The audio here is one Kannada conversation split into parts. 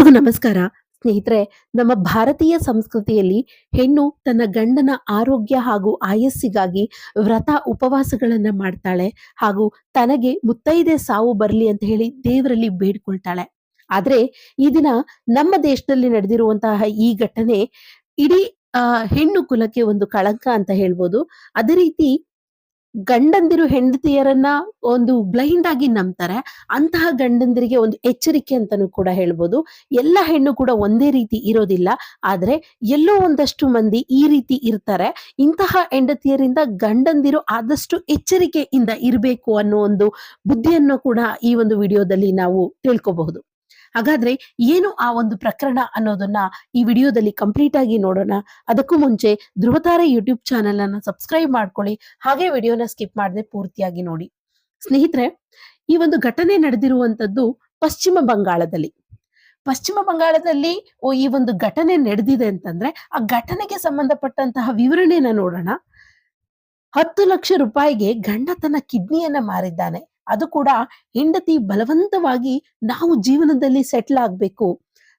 ಎಲ್ರಿಗೂ ನಮಸ್ಕಾರ. ಸ್ನೇಹಿತರೆ, ನಮ್ಮ ಭಾರತೀಯ ಸಂಸ್ಕೃತಿಯಲ್ಲಿ ಹೆಣ್ಣು ತನ್ನ ಗಂಡನ ಆರೋಗ್ಯ ಹಾಗೂ ಆಯಸ್ಸಿಗಾಗಿ ವ್ರತ ಉಪವಾಸಗಳನ್ನ ಮಾಡ್ತಾಳೆ ಹಾಗೂ ತನಗೆ ಮುತ್ತೈದೆ ಸಾವು ಬರಲಿ ಅಂತ ಹೇಳಿ ದೇವರಲ್ಲಿ ಬೇಡ್ಕೊಳ್ತಾಳೆ. ಆದ್ರೆ ಈ ದಿನ ನಮ್ಮ ದೇಶದಲ್ಲಿ ನಡೆದಿರುವಂತಹ ಈ ಘಟನೆ ಇಡೀ ಹೆಣ್ಣು ಕುಲಕ್ಕೆ ಒಂದು ಕಳಂಕ ಅಂತ ಹೇಳ್ಬೋದು. ಅದೇ ರೀತಿ ಗಂಡಂದಿರು ಹೆಂಡತಿಯರನ್ನ ಒಂದು ಬ್ಲೈಂಡ್ ಆಗಿ ನಂಬ್ತಾರೆ. ಅಂತಹ ಗಂಡಂದಿರಿಗೆ ಒಂದು ಎಚ್ಚರಿಕೆ ಅಂತಾನೂ ಕೂಡ ಹೇಳ್ಬೋದು. ಎಲ್ಲ ಹೆಣ್ಣು ಕೂಡ ಒಂದೇ ರೀತಿ ಇರೋದಿಲ್ಲ. ಆದ್ರೆ ಎಲ್ಲೋ ಒಂದಷ್ಟು ಮಂದಿ ಈ ರೀತಿ ಇರ್ತಾರೆ. ಇಂತಹ ಹೆಂಡತಿಯರಿಂದ ಗಂಡಂದಿರು ಆದಷ್ಟು ಎಚ್ಚರಿಕೆಯಿಂದ ಇರಬೇಕು ಅನ್ನೋ ಒಂದು ಬುದ್ಧಿಯನ್ನು ಕೂಡ ಈ ಒಂದು ವಿಡಿಯೋದಲ್ಲಿ ನಾವು ತಿಳ್ಕೋಬಹುದು. ಹಾಗಾದ್ರೆ ಏನು ಆ ಒಂದು ಪ್ರಕರಣ ಅನ್ನೋದನ್ನ ಈ ವಿಡಿಯೋದಲ್ಲಿ ಕಂಪ್ಲೀಟ್ ಆಗಿ ನೋಡೋಣ. ಅದಕ್ಕೂ ಮುಂಚೆ ಧ್ರುವತಾರೆ ಯೂಟ್ಯೂಬ್ ಚಾನೆಲ್ ಅನ್ನ ಸಬ್ಸ್ಕ್ರೈಬ್ ಮಾಡ್ಕೊಳ್ಳಿ. ಹಾಗೆ ವಿಡಿಯೋನ ಸ್ಕಿಪ್ ಮಾಡದೆ ಪೂರ್ತಿಯಾಗಿ ನೋಡಿ. ಸ್ನೇಹಿತರೆ, ಈ ಒಂದು ಘಟನೆ ನಡೆದಿರುವಂತದ್ದು ಪಶ್ಚಿಮ ಬಂಗಾಳದಲ್ಲಿ. ಪಶ್ಚಿಮ ಬಂಗಾಳದಲ್ಲಿ ಈ ಒಂದು ಘಟನೆ ನಡೆದಿದೆ ಅಂತಂದ್ರೆ ಆ ಘಟನೆಗೆ ಸಂಬಂಧಪಟ್ಟಂತಹ ವಿವರಣೆಯನ್ನ ನೋಡೋಣ. ಹತ್ತು ಲಕ್ಷ ರೂಪಾಯಿಗೆ ಗಂಡ ತನ್ನ ಕಿಡ್ನಿಯನ್ನ ಮಾರಿದ್ದಾನೆ. ಅದು ಕೂಡ ಹೆಂಡತಿ ಬಲವಂತವಾಗಿ ನಾವು ಜೀವನದಲ್ಲಿ ಸೆಟ್ಲ್ ಆಗ್ಬೇಕು.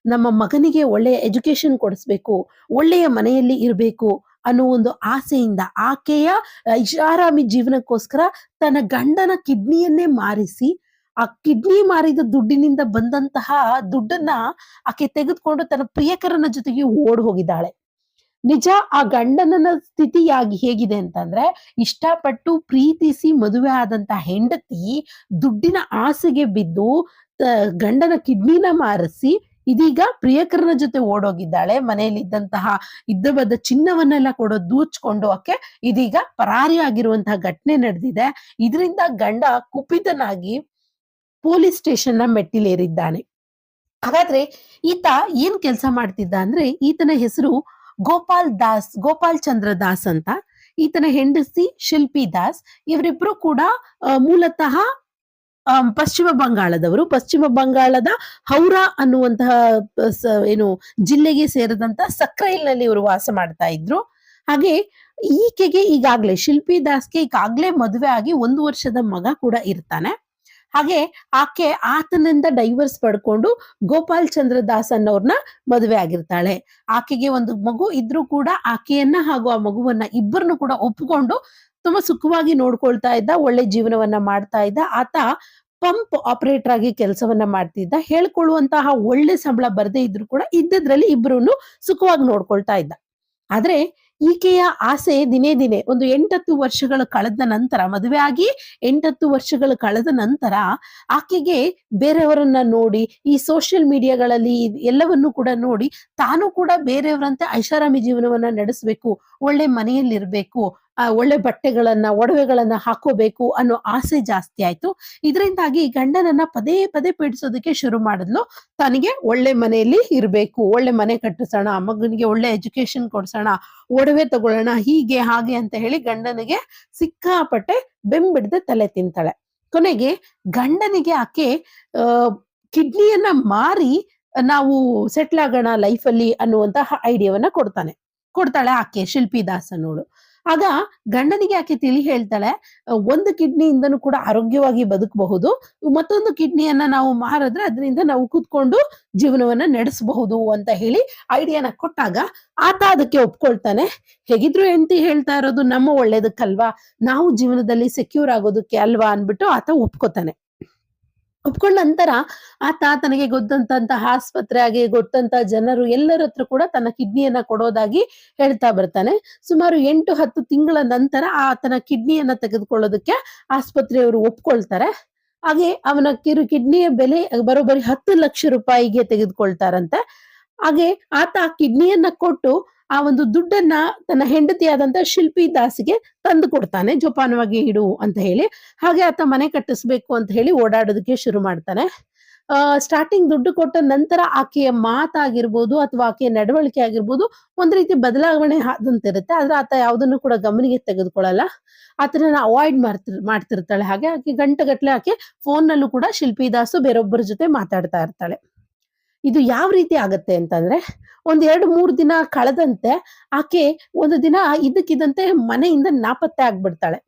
ನಮ್ಮ ಮಗನಿಗೆ ಒಳ್ಳೆಯ ಎಜುಕೇಶನ್ ಕೊಡಿಸ್ಬೇಕು, ಒಳ್ಳೆಯ ಮನೆಯಲ್ಲಿ ಇರಬೇಕು ಅನ್ನೋ ಒಂದು ಆಸೆಯಿಂದ ಆಕೆಯ ಐಷಾರಾಮಿ ಜೀವನಕ್ಕೋಸ್ಕರ ತನ್ನ ಗಂಡನ ಕಿಡ್ನಿಯನ್ನೇ ಮಾರಿಸಿ, ಆ ಕಿಡ್ನಿ ಮಾರಿದ ದುಡ್ಡಿನಿಂದ ಬಂದಂತಹ ದುಡ್ಡನ್ನ ಆಕೆ ತೆಗೆದುಕೊಂಡು ತನ್ನ ಪ್ರಿಯಕರನ ಜೊತೆಗೆ ಓಡ್ ಹೋಗಿದ್ದಾಳೆ ನಿಜ, ಆ ಗಂಡನನ ಸ್ಥಿತಿಯಾಗಿ ಹೇಗಿದೆ ಅಂತಂದ್ರೆ, ಇಷ್ಟಪಟ್ಟು ಪ್ರೀತಿಸಿ ಮದುವೆ ಆದಂತ ಹೆಂಡತಿ ದುಡ್ಡಿನ ಆಸೆಗೆ ಬಿದ್ದು ಗಂಡನ ಕಿಡ್ನಿನ ಮಾರಿಸಿ, ಇದೀಗ ಪ್ರಿಯಕರನ ಜೊತೆ ಓಡೋಗಿದ್ದಾಳೆ. ಮನೆಯಲ್ಲಿ ಇದ್ದಂತಹ ಇದ್ದ ಬದ್ದ ಚಿನ್ನವನ್ನೆಲ್ಲ ಕೊಡೋ ದೂಚ್ಕೊಂಡು ಆಕೆ ಇದೀಗ ಪರಾರಿಯಾಗಿರುವಂತಹ ಘಟನೆ ನಡೆದಿದೆ. ಇದರಿಂದ ಗಂಡ ಕುಪಿತನಾಗಿ ಪೊಲೀಸ್ ಸ್ಟೇಷನ್ನ ಮೆಟ್ಟಿಲೇರಿದ್ದಾನೆ. ಹಾಗಾದ್ರೆ ಈತ ಏನ್ ಕೆಲಸ ಮಾಡ್ತಿದ್ದ ಅಂದ್ರೆ, ಈತನ ಹೆಸರು ಗೋಪಾಲ್ ದಾಸ್, ಗೋಪಾಲ್ ಚಂದ್ರ ದಾಸ್ ಅಂತ. ಈತನ ಹೆಂಡಸಿ ಶಿಲ್ಪಿ ದಾಸ್. ಇವರಿಬ್ರು ಕೂಡ ಮೂಲತಃ ಪಶ್ಚಿಮ ಬಂಗಾಳದವರು. ಪಶ್ಚಿಮ ಬಂಗಾಳದ ಹೌರಾ ಅನ್ನುವಂತಹ ಏನು, ಜಿಲ್ಲೆಗೆ ಸೇರಿದಂತ ಸಕ್ರೈಲ್ನಲ್ಲಿ ಇವರು ವಾಸ ಮಾಡ್ತಾ ಇದ್ರು. ಹಾಗೆ ಈಕೆಗೆ ಈಗಾಗ್ಲೇ, ಶಿಲ್ಪಿ ದಾಸ್ಗೆ ಈಗಾಗ್ಲೇ ಮದುವೆ ಆಗಿ ಒಂದು ವರ್ಷದ ಮಗ ಕೂಡ ಇರ್ತಾನೆ. ಹಾಗೆ ಆಕೆ ಆತನಿಂದ ಡೈವರ್ಸ್ ಪಡ್ಕೊಂಡು ಗೋಪಾಲ್ ಚಂದ್ರ ದಾಸ್ ಅನ್ನೋರ್ನ ಮದುವೆ ಆಗಿರ್ತಾಳೆ. ಆಕೆಗೆ ಒಂದು ಮಗು ಇದ್ರೂ ಕೂಡ ಆಕೆಯನ್ನ ಹಾಗೂ ಆ ಮಗುವನ್ನ ಇಬ್ಬರನ್ನು ಕೂಡ ಒಪ್ಪಿಕೊಂಡು ತುಂಬಾ ಸುಖವಾಗಿ ನೋಡ್ಕೊಳ್ತಾ ಇದ್ದ, ಒಳ್ಳೆ ಜೀವನವನ್ನ ಮಾಡ್ತಾ ಇದ್ದ. ಆತ ಪಂಪ್ ಆಪರೇಟರ್ ಆಗಿ ಕೆಲಸವನ್ನ ಮಾಡ್ತಿದ್ದ. ಹೇಳ್ಕೊಳ್ಳುವಂತಹ ಒಳ್ಳೆ ಸಂಬಳ ಬರದೇ ಇದ್ರು ಕೂಡ ಇದ್ದದ್ರಲ್ಲಿ ಇಬ್ಬರನ್ನು ಸುಖವಾಗಿ ನೋಡ್ಕೊಳ್ತಾ ಇದ್ದ. ಆದ್ರೆ ಈಕೆಯ ಆಸೆ ದಿನೇ ದಿನೇ ಒಂದು ಎಂಟತ್ತು ವರ್ಷಗಳು ಕಳೆದ ನಂತರ, ಮದುವೆ ಆಗಿ ಎಂಟತ್ತು ವರ್ಷಗಳು ಕಳೆದ ನಂತರ ಆಕೆಗೆ ಬೇರೆಯವರನ್ನ ನೋಡಿ, ಈ ಸೋಷಿಯಲ್ ಮೀಡಿಯಾಗಳಲ್ಲಿ ಎಲ್ಲವನ್ನು ಕೂಡ ನೋಡಿ ತಾನು ಕೂಡ ಬೇರೆಯವರಂತೆ ಐಷಾರಾಮಿ ಜೀವನವನ್ನ ನಡೆಸಬೇಕು, ಒಳ್ಳೆ ಮನೆಯಲ್ಲಿರ್ಬೇಕು ಒಳ್ಳೆ ಬಟ್ಟೆಗಳನ್ನ, ಒಡವೆಗಳನ್ನ ಹಾಕೋಬೇಕು ಅನ್ನೋ ಆಸೆ ಜಾಸ್ತಿ ಆಯ್ತು. ಇದರಿಂದಾಗಿ ಗಂಡನನ್ನ ಪದೇ ಪದೇ ಪೀಡಿಸೋದಕ್ಕೆ ಶುರು ಮಾಡಿದ್ಲು. ತನಗೆ ಒಳ್ಳೆ ಮನೆಯಲ್ಲಿ ಇರಬೇಕು, ಒಳ್ಳೆ ಮನೆ ಕಟ್ಟಿಸೋಣ, ಮಗನಿಗೆ ಒಳ್ಳೆ ಎಜುಕೇಶನ್ ಕೊಡ್ಸೋಣ, ಒಡವೆ ತಗೊಳ್ಳೋಣ, ಹೀಗೆ, ಹಾಗೆ ಅಂತ ಹೇಳಿ ಗಂಡನಿಗೆ ಸಿಕ್ಕಾಪಟ್ಟೆ ಬೆಂಬಿಡದೆ ತಲೆ ತಿಂತಾಳೆ. ಕೊನೆಗೆ ಗಂಡನಿಗೆ ಆಕೆ, ಆ, ಕಿಡ್ನಿಯನ್ನ ಮಾರಿ ನಾವು ಸೆಟ್ಲ್ ಆಗೋಣ ಲೈಫಲ್ಲಿ ಅನ್ನುವಂತಹ ಐಡಿಯಾವನ್ನ ಕೊಡ್ತಾನೆ. ಕೊಡ್ತಾಳೆ ಆಕೆ ಶಿಲ್ಪಿ ದಾಸನೋಳು. ಆಗ ಗಂಡನಿಗೆ ಆಕೆ ತಿಳಿ ಹೇಳ್ತಾಳೆ ಒಂದು ಕಿಡ್ನಿಯಿಂದನೂ ಕೂಡ ಆರೋಗ್ಯವಾಗಿ ಬದುಕಬಹುದು, ಮತ್ತೊಂದು ಕಿಡ್ನಿಯನ್ನ ನಾವು ಮಾರಿದ್ರೆ ಅದರಿಂದ ನಾವು ಕೂತ್ಕೊಂಡು ಜೀವನವನ್ನ ನಡೆಸಬಹುದು ಅಂತ ಹೇಳಿ ಐಡಿಯಾನ ಕೊಟ್ಟಾಗ ಆತ ಅದಕ್ಕೆ ಒಪ್ಕೊಳ್ತಾನೆ. ಹೇಗಿದ್ರು ಹೆಂಡತಿ ಹೇಳ್ತಾ ಇರೋದು ನಮ್ಮ ಒಳ್ಳೇದಕ್ಕಲ್ವಾ, ನಾವು ಜೀವನದಲ್ಲಿ ಸೆಕ್ಯೂರ್ ಆಗೋದಕ್ಕೆ ಅಲ್ವಾ ಅನ್ಬಿಟ್ಟು ಆತ ಒಪ್ಕೋತಾನೆ. ಒಪ್ಕೊಂಡ ನಂತರ ಆತ ತನಗೆ ಗೊತ್ತಂತ ಆಸ್ಪತ್ರೆ ಆಗಿ ಗೊತ್ತಂತ ಜನರು ಎಲ್ಲರ ಹತ್ರ ಕೂಡ ತನ್ನ ಕಿಡ್ನಿಯನ್ನ ಕೊಡೋದಾಗಿ ಹೇಳ್ತಾ ಬರ್ತಾನೆ. ಸುಮಾರು ಎಂಟು ಹತ್ತು ತಿಂಗಳ ನಂತರ ಆತನ ಕಿಡ್ನಿಯನ್ನ ತೆಗೆದುಕೊಳ್ಳೋದಕ್ಕೆ ಆಸ್ಪತ್ರೆಯವರು ಒಪ್ಕೊಳ್ತಾರೆ. ಹಾಗೆ ಅವನ ಕಿರು ಕಿಡ್ನಿಯ ಬೆಲೆ ಬರೋಬ್ಬರಿ ಹತ್ತು ಲಕ್ಷ ರೂಪಾಯಿಗೆ ತೆಗೆದುಕೊಳ್ತಾರಂತೆ. ಹಾಗೆ ಆತ ಕಿಡ್ನಿಯನ್ನ ಕೊಟ್ಟು ಆ ಒಂದು ದುಡ್ಡನ್ನ ತನ್ನ ಹೆಂಡತಿಯಾದಂತ ಶಿಲ್ಪಿ ದಾಸಿಗೆ ತಂದು ಕೊಡ್ತಾನೆ, ಜೋಪಾನವಾಗಿ ಇಡು ಅಂತ ಹೇಳಿ. ಹಾಗೆ ಆತ ಮನೆ ಕಟ್ಟಿಸ್ಬೇಕು ಅಂತ ಹೇಳಿ ಓಡಾಡೋದಕ್ಕೆ ಶುರು ಮಾಡ್ತಾನೆ. ಸ್ಟಾರ್ಟಿಂಗ್ ದುಡ್ಡು ಕೊಟ್ಟ ನಂತರ ಆಕೆಯ ಮಾತಾಗಿರ್ಬೋದು ಅಥವಾ ಆಕೆಯ ನಡವಳಿಕೆ ಆಗಿರ್ಬೋದು ಒಂದ್ ರೀತಿ ಬದಲಾವಣೆ ಆದಂತಿರುತ್ತೆ. ಆದ್ರೆ ಆತ ಯಾವ್ದನ್ನು ಕೂಡ ಗಮನಿಗೆ ತೆಗೆದುಕೊಳ್ಳಲ್ಲ. ಆತನ ಅವಾಯ್ಡ್ ಮಾಡ್ತಿರ್ ಮಾಡ್ತಿರ್ತಾಳೆ. ಹಾಗೆ ಆಕೆ ಗಂಟೆಗಟ್ಟಲೆ ಆಕೆ ಫೋನ್ ನಲ್ಲೂ ಕೂಡ ಶಿಲ್ಪಿ ದಾಸು ಬೇರೊಬ್ಬರ ಜೊತೆ ಮಾತಾಡ್ತಾ ಇರ್ತಾಳೆ. ಇದು ಯಾವ ರೀತಿ ಆಗತ್ತೆ ಅಂತಂದ್ರೆ, ಒಂದ್ ಎರಡು ಮೂರು ದಿನ ಕಳೆದಂತೆ ಆಕೆ ಒಂದು ದಿನ ಇದಕ್ಕಿದಂತೆ ಮನೆಯಿಂದ ನಾಪತ್ತೆ ಆಗ್ಬಿಡ್ತಾಳೆ.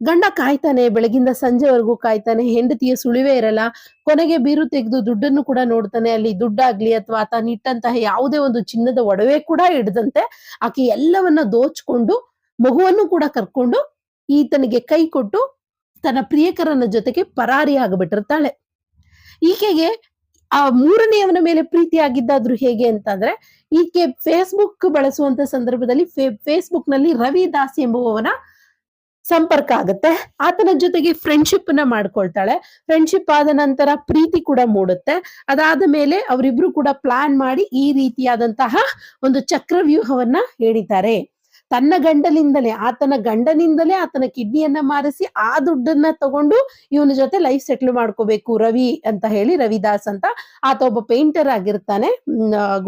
ಗಂಡ ಕಾಯ್ತಾನೆ, ಬೆಳಗಿಂದ ಸಂಜೆವರೆಗೂ ಕಾಯ್ತಾನೆ, ಹೆಂಡತಿಯ ಸುಳಿವೇ ಇರಲ್ಲ, ಕೊನೆಗೆ ಬೀರು ತೆಗೆದು ದುಡ್ಡನ್ನು ಕೂಡ ನೋಡ್ತಾನೆ, ಅಲ್ಲಿ ದುಡ್ಡಾಗ್ಲಿ ಅಥವಾ ತಾನು ಇಟ್ಟಂತಹ ಯಾವುದೇ ಒಂದು ಚಿನ್ನದ ಒಡವೆ ಕೂಡ ಹಿಡ್ದಂತೆ ಆಕೆ ಎಲ್ಲವನ್ನ ದೋಚ್ಕೊಂಡು, ಮಗುವನ್ನು ಕೂಡ ಕರ್ಕೊಂಡು ಈತನಿಗೆ ಕೈ ಕೊಟ್ಟು ತನ್ನ ಪ್ರಿಯಕರನ ಜೊತೆಗೆ ಪರಾರಿ ಆಗಿಬಿಟ್ಟಿರ್ತಾಳೆ ಈಕೆಗೆ ಆ ಮೂರನೆಯವನ ಮೇಲೆ ಪ್ರೀತಿ ಆಗಿದ್ದಾದ್ರೂ ಹೇಗೆ ಅಂತಂದ್ರೆ, ಈಕೆ ಫೇಸ್ಬುಕ್ ಬಳಸುವಂತ ಸಂದರ್ಭದಲ್ಲಿ ಫೇಸ್ಬುಕ್ನಲ್ಲಿ ರವಿ ದಾಸ್ ಎಂಬುವವನ ಸಂಪರ್ಕ ಆಗುತ್ತೆ. ಆತನ ಜೊತೆಗೆ ಫ್ರೆಂಡ್ಶಿಪ್ನ ಮಾಡ್ಕೊಳ್ತಾಳೆ. ಫ್ರೆಂಡ್ಶಿಪ್ ಆದ ನಂತರ ಪ್ರೀತಿ ಕೂಡ ಮೂಡುತ್ತೆ. ಅದಾದ ಮೇಲೆ ಅವರಿಬ್ರು ಕೂಡ ಪ್ಲಾನ್ ಮಾಡಿ ಈ ರೀತಿಯಾದಂತಹ ಒಂದು ಚಕ್ರವ್ಯೂಹವನ್ನ ಹೇಳಿದ್ದಾರೆ. ತನ್ನ ಗಂಡನಿಂದಲೇ, ಆತನ ಗಂಡನಿಂದಲೇ ಆತನ ಕಿಡ್ನಿಯನ್ನ ಮಾರಿಸಿ ಆ ದುಡ್ಡನ್ನ ತಗೊಂಡು ಇವನ ಜೊತೆ ಲೈಫ್ ಸೆಟ್ಲ್ ಮಾಡ್ಕೋಬೇಕು. ರವಿ ಅಂತ ಹೇಳಿ ರವಿದಾಸ್ ಅಂತ. ಆತ ಒಬ್ಬ ಪೇಂಟರ್ ಆಗಿರ್ತಾನೆ.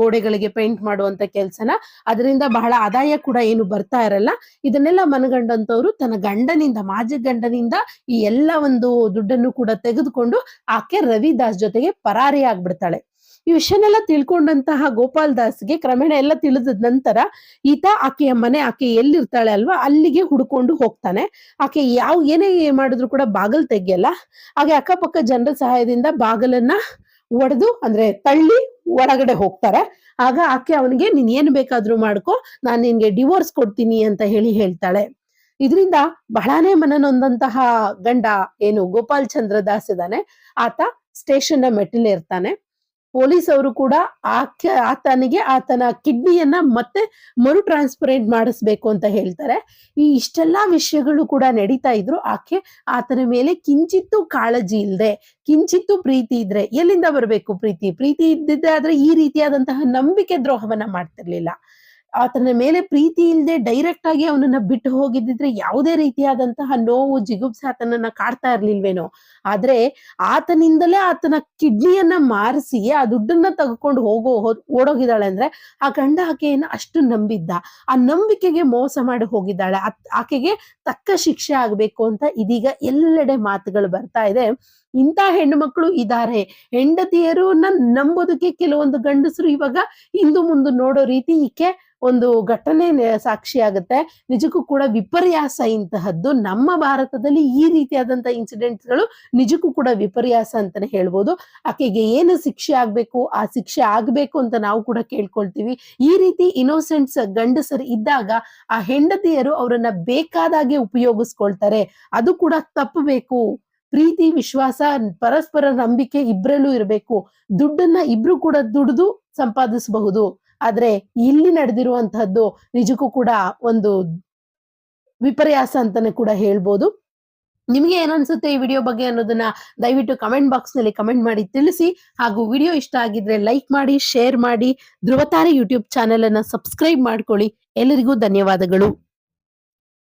ಗೋಡೆಗಳಿಗೆ ಪೇಂಟ್ ಮಾಡುವಂತ ಕೆಲ್ಸನ. ಅದರಿಂದ ಬಹಳ ಆದಾಯ ಕೂಡ ಏನು ಬರ್ತಾ ಇರಲ್ಲ. ಇದನ್ನೆಲ್ಲ ಮನಗಂಡಂತವ್ರು ತನ್ನ ಗಂಡನಿಂದ, ಮಾಜಿ ಗಂಡನಿಂದ ಈ ಎಲ್ಲ ಒಂದು ದುಡ್ಡನ್ನು ಕೂಡ ತೆಗೆದುಕೊಂಡು ಆಕೆ ರವಿದಾಸ್ ಜೊತೆಗೆ ಪರಾರಿ ಆಗ್ಬಿಡ್ತಾಳೆ ಈ ವಿಷಯನೆಲ್ಲ ತಿಳ್ಕೊಂಡಂತಹ ಗೋಪಾಲ್ ದಾಸ್ಗೆ ಕ್ರಮೇಣ ಎಲ್ಲ ತಿಳಿದ ನಂತರ ಈತ ಆಕೆಯ ಮನೆ, ಆಕೆ ಎಲ್ಲಿರ್ತಾಳೆ ಅಲ್ವಾ, ಅಲ್ಲಿಗೆ ಹುಡ್ಕೊಂಡು ಹೋಗ್ತಾನೆ. ಆಕೆ ಯಾವ, ಏನೇ ಮಾಡಿದ್ರು ಕೂಡ ಬಾಗಲ್ ತೆಗಿಯಲ್ಲ. ಹಾಗೆ ಅಕ್ಕಪಕ್ಕ ಜನರ ಸಹಾಯದಿಂದ ಬಾಗಲನ್ನ ಒಡೆದು, ಅಂದ್ರೆ ತಳ್ಳಿ ಒಳಗಡೆ ಹೋಗ್ತಾರೆ. ಆಗ ಆಕೆ ಅವನಿಗೆ, ನೀನ್ ಏನ್ ಬೇಕಾದ್ರೂ ಮಾಡ್ಕೊ, ನಾನ್ ನಿನ್ಗೆ ಡಿವೋರ್ಸ್ ಕೊಡ್ತೀನಿ ಅಂತ ಹೇಳಿ ಹೇಳ್ತಾಳೆ. ಇದರಿಂದ ಬಹಳಾನೇ ಮನನೊಂದಂತಹ ಗಂಡ, ಏನು, ಗೋಪಾಲ್ ಚಂದ್ರ ದಾಸ್ ಇದ್ದಾನೆ. ಆತ ಸ್ಟೇಷನ್ನ ಮೆಟ್ಟಿಲಿರ್ತಾನೆ. ಪೊಲೀಸ್ ಅವರು ಕೂಡ ಆತನಿಗೆ ಆತನ ಕಿಡ್ನಿಯನ್ನ ಮತ್ತೆ ಮರು ಟ್ರಾನ್ಸ್ಪರೆಂಟ್ ಮಾಡಿಸ್ಬೇಕು ಅಂತ ಹೇಳ್ತಾರೆ. ಈ ಇಷ್ಟೆಲ್ಲಾ ವಿಷಯಗಳು ಕೂಡ ನಡೀತಾ ಇದ್ರು. ಆಕೆ, ಆತನ ಮೇಲೆ ಕಿಂಚಿತ್ತು ಕಾಳಜಿ ಇಲ್ಲದೆ ಕಿಂಚಿತ್ತು ಪ್ರೀತಿ ಇದ್ರೆ ಎಲ್ಲಿಂದ ಬರಬೇಕು ಪ್ರೀತಿ? ಪ್ರೀತಿ ಇದ್ದಿದ್ದೆ ಆದ್ರೆ ಈ ರೀತಿಯಾದಂತಹ ನಂಬಿಕೆ ದ್ರೋಹವನ್ನ ಮಾಡ್ತಿರ್ಲಿಲ್ಲ. ಆತನ ಮೇಲೆ ಪ್ರೀತಿ ಇಲ್ಲದೆ ಡೈರೆಕ್ಟ್ ಆಗಿ ಅವನನ್ನ ಬಿಟ್ಟು ಹೋಗಿದ್ದಿದ್ರೆ ಯಾವುದೇ ರೀತಿಯಾದಂತಹ ನೋವು, ಜಿಗುಪ್ಸೆ ಆತನನ್ನ ಕಾಡ್ತಾ ಇರ್ಲಿಲ್ವೇನೋ. ಆದ್ರೆ ಆತನಿಂದಲೇ ಆತನ ಕಿಡ್ನಿಯನ್ನ ಮಾರಿಸಿ ಆ ದುಡ್ಡನ್ನ ತಗೊಂಡು ಹೋಗೋ ಓಡೋಗಿದ್ದಾಳೆ ಅಂದ್ರೆ ಆ ಗಂಡ ಆಕೆಯನ್ನ ಅಷ್ಟು ನಂಬಿದ್ದ. ಆ ನಂಬಿಕೆಗೆ ಮೋಸ ಮಾಡಿ ಹೋಗಿದ್ದಾಳೆ. ಆಕೆಗೆ ತಕ್ಕ ಶಿಕ್ಷೆ ಆಗ್ಬೇಕು ಅಂತ ಇದೀಗ ಎಲ್ಲೆಡೆ ಮಾತುಗಳು ಬರ್ತಾ ಇದೆ. ಇಂಥ ಹೆಣ್ಣು ಮಕ್ಕಳು ಇದ್ದಾರೆ ಹೆಂಡತಿಯರನ್ನ ನಂಬೋದಕ್ಕೆ ಕೆಲವೊಂದು ಗಂಡಸರು ಇವಾಗ ಹಿಂದು ಮುಂದೆ ನೋಡೋ ರೀತಿ ಈಕೆ ಒಂದು ಘಟನೆ ಸಾಕ್ಷಿ ಆಗುತ್ತೆ. ನಿಜಕ್ಕೂ ಕೂಡ ವಿಪರ್ಯಾಸ ಇಂತಹದ್ದು ನಮ್ಮ ಭಾರತದಲ್ಲಿ ಈ ರೀತಿಯಾದಂತ ಇನ್ಸಿಡೆಂಟ್ಸ್ಗಳು ನಿಜಕ್ಕೂ ಕೂಡ ವಿಪರ್ಯಾಸ ಅಂತಾನೆ ಹೇಳ್ಬೋದು. ಆಕೆಗೆ ಏನು ಶಿಕ್ಷೆ ಆಗ್ಬೇಕು, ಆ ಶಿಕ್ಷೆ ಆಗ್ಬೇಕು ಅಂತ ನಾವು ಕೂಡ ಕೇಳ್ಕೊಳ್ತೀವಿ. ಈ ರೀತಿ ಇನೋಸೆಂಟ್ಸ್ ಗಂಡಸರು ಇದ್ದಾಗ ಆ ಹೆಂಡತಿಯರು ಅವರನ್ನ ಬೇಕಾದಾಗೆ ಉಪಯೋಗಿಸ್ಕೊಳ್ತಾರೆ. ಅದು ಕೂಡ ತಪ್ಪಬೇಕು ಪ್ರೀತಿ, ವಿಶ್ವಾಸ, ಪರಸ್ಪರ ನಂಬಿಕೆ ಇಬ್ಬರಲ್ಲೂ ಇರಬೇಕು. ದುಡ್ಡನ್ನ ಇಬ್ರು ಕೂಡ ದುಡಿದು ಸಂಪಾದಿಸಬಹುದು. ಆದ್ರೆ ಇಲ್ಲಿ ನಡೆದಿರುವಂತಹದ್ದು ನಿಜಕ್ಕೂ ಕೂಡ ಒಂದು ವಿಪರ್ಯಾಸ ಅಂತಾನೆ ಕೂಡ ಹೇಳ್ಬೋದು. ನಿಮಗೆ ಏನನ್ಸುತ್ತೆ ಈ ವಿಡಿಯೋ ಬಗ್ಗೆ ಅನ್ನೋದನ್ನ ದಯವಿಟ್ಟು ಕಮೆಂಟ್ ಬಾಕ್ಸ್ನಲ್ಲಿ ಕಮೆಂಟ್ ಮಾಡಿ ತಿಳಿಸಿ. ಹಾಗೂ ವಿಡಿಯೋ ಇಷ್ಟ ಆಗಿದ್ರೆ ಲೈಕ್ ಮಾಡಿ ಶೇರ್ ಮಾಡಿ. ಧ್ರುವತಾರೆ ಯೂಟ್ಯೂಬ್ ಚಾನೆಲ್ ಅನ್ನ ಸಬ್ಸ್ಕ್ರೈಬ್ ಮಾಡ್ಕೊಳ್ಳಿ. ಎಲ್ಲರಿಗೂ ಧನ್ಯವಾದಗಳು.